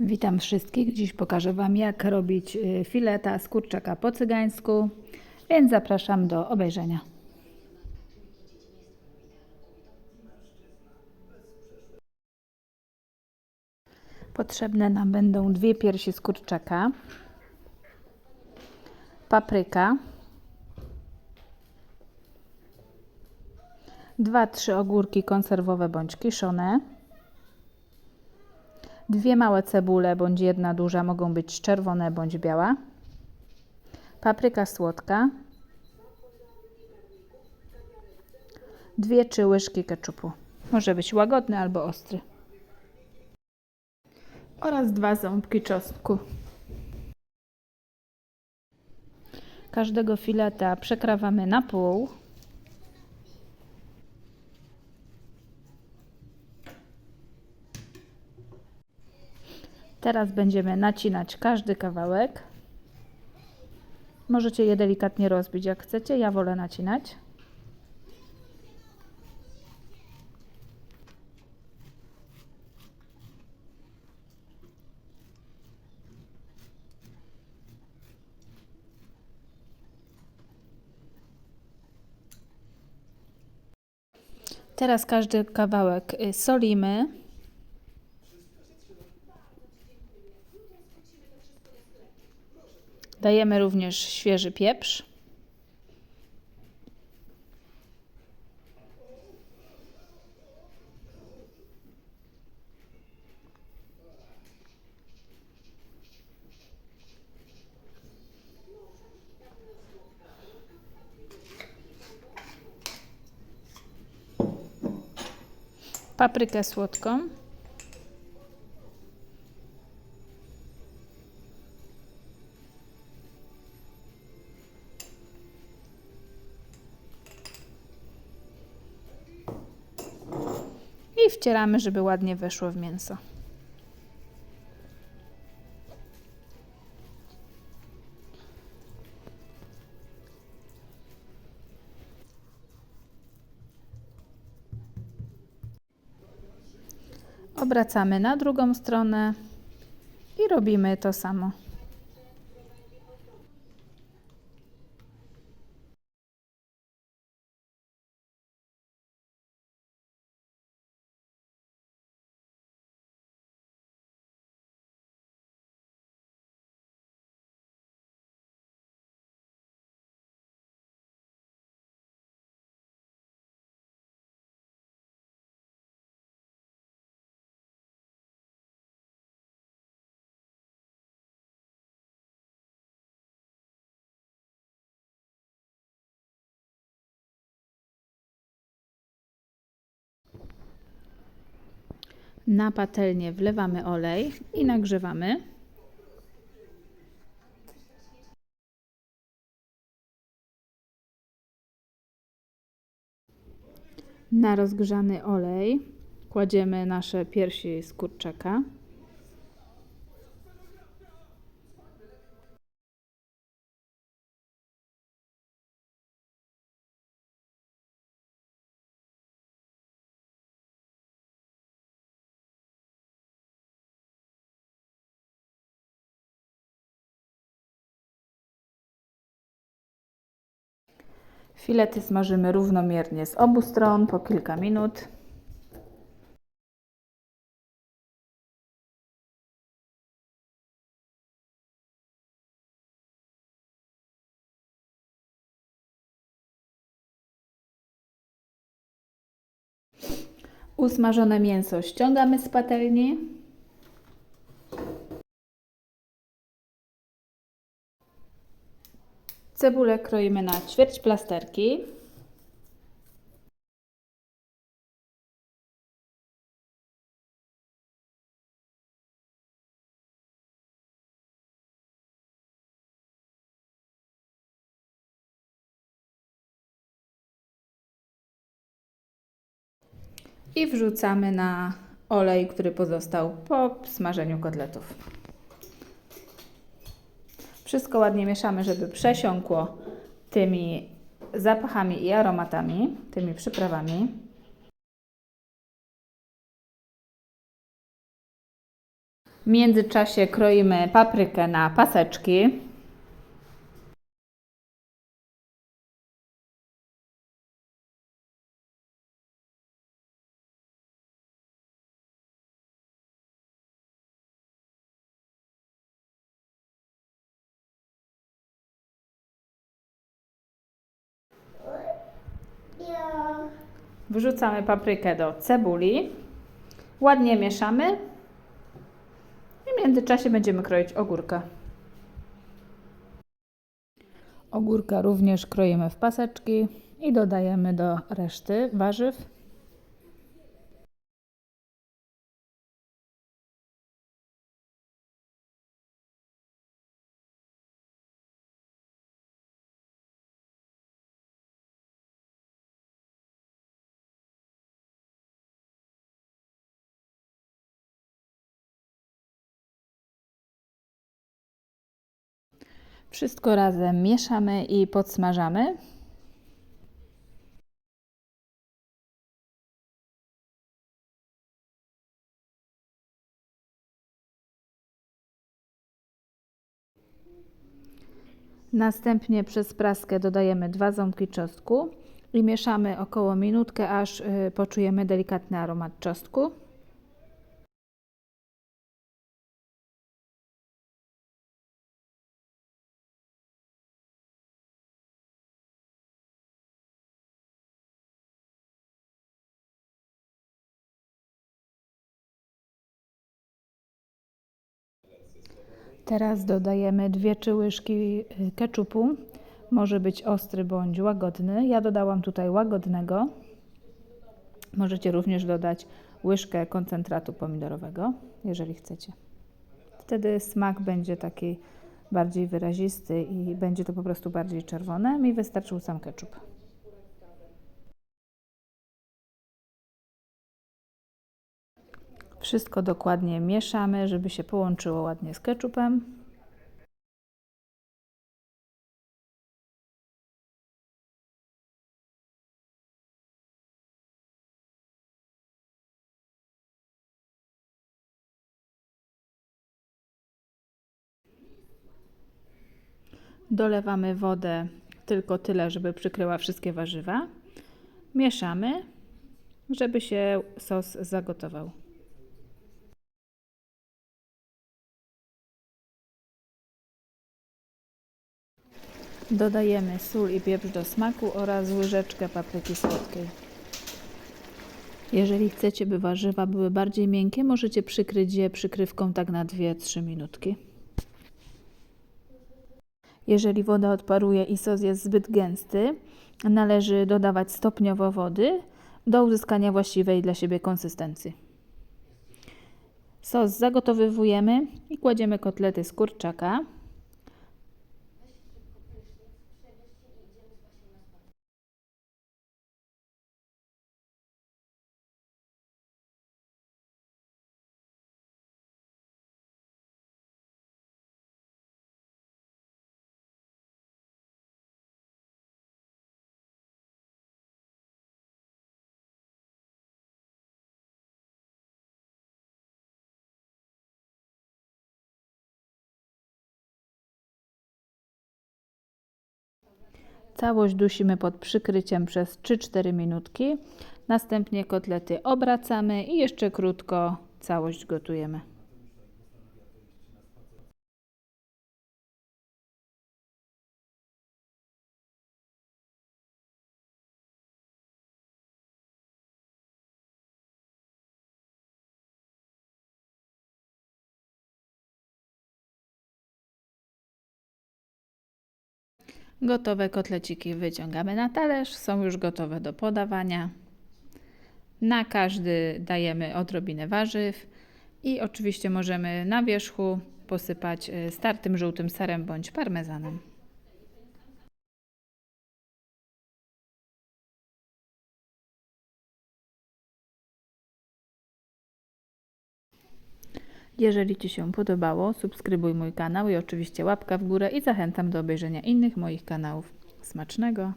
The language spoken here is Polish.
Witam wszystkich. Dziś pokażę Wam, jak robić y, fileta z kurczaka po cygańsku, więc zapraszam do obejrzenia. Potrzebne nam będą dwie piersi z kurczaka, papryka, dwa, trzy ogórki konserwowe bądź kiszone, Dwie małe cebule bądź jedna duża mogą być czerwone bądź biała. Papryka słodka. Dwie trzy łyżki keczupu. Może być łagodny albo ostry. Oraz dwa ząbki czosnku. Każdego fileta przekrawamy na pół. Teraz będziemy nacinać każdy kawałek. Możecie je delikatnie rozbić jak chcecie, ja wolę nacinać. Teraz każdy kawałek y, solimy. Dajemy również świeży pieprz. Paprykę słodką. I wcieramy, żeby ładnie weszło w mięso. Obracamy na drugą stronę i robimy to samo. Na patelnię wlewamy olej i nagrzewamy. Na rozgrzany olej kładziemy nasze piersi z kurczaka. Filety smażymy równomiernie z obu stron po kilka minut. Usmażone mięso ściągamy z patelni. Cebulę kroimy na ćwierć plasterki. I wrzucamy na olej, który pozostał po smażeniu kotletów. Wszystko ładnie mieszamy, żeby przesiąkło tymi zapachami i aromatami, tymi przyprawami. W międzyczasie kroimy paprykę na paseczki. Wrzucamy paprykę do cebuli. Ładnie mieszamy. I w międzyczasie będziemy kroić ogórka. Ogórka również kroimy w paseczki i dodajemy do reszty warzyw. Wszystko razem mieszamy i podsmażamy. Następnie przez praskę dodajemy dwa ząbki czosnku i mieszamy około minutkę, aż y, poczujemy delikatny aromat czosnku. Teraz dodajemy dwie łyżki y, keczupu. Może być ostry bądź łagodny. Ja dodałam tutaj łagodnego. Możecie również dodać łyżkę koncentratu pomidorowego, jeżeli chcecie. Wtedy smak będzie taki bardziej wyrazisty i będzie to po prostu bardziej czerwone. Mi wystarczył sam keczup. Wszystko dokładnie mieszamy, żeby się połączyło ładnie z keczupem. Dolewamy wodę tylko tyle, żeby przykryła wszystkie warzywa. Mieszamy, żeby się sos zagotował. Dodajemy sól i pieprz do smaku oraz łyżeczkę papryki słodkiej. Jeżeli chcecie, by warzywa były bardziej miękkie, możecie przykryć je przykrywką tak na 2-3 minutki. Jeżeli woda odparuje i sos jest zbyt gęsty, należy dodawać stopniowo wody do uzyskania właściwej dla siebie konsystencji. Sos zagotowywujemy i kładziemy kotlety z kurczaka. Całość dusimy pod przykryciem przez 3-4 minutki. Następnie kotlety obracamy i jeszcze krótko całość gotujemy. Gotowe kotleciki wyciągamy na talerz, są już gotowe do podawania. Na każdy dajemy odrobinę warzyw i oczywiście możemy na wierzchu posypać y, startym żółtym serem bądź parmezanem. Jeżeli Ci się podobało, subskrybuj mój kanał i oczywiście łapka w górę i zachęcam do obejrzenia innych moich kanałów. Smacznego!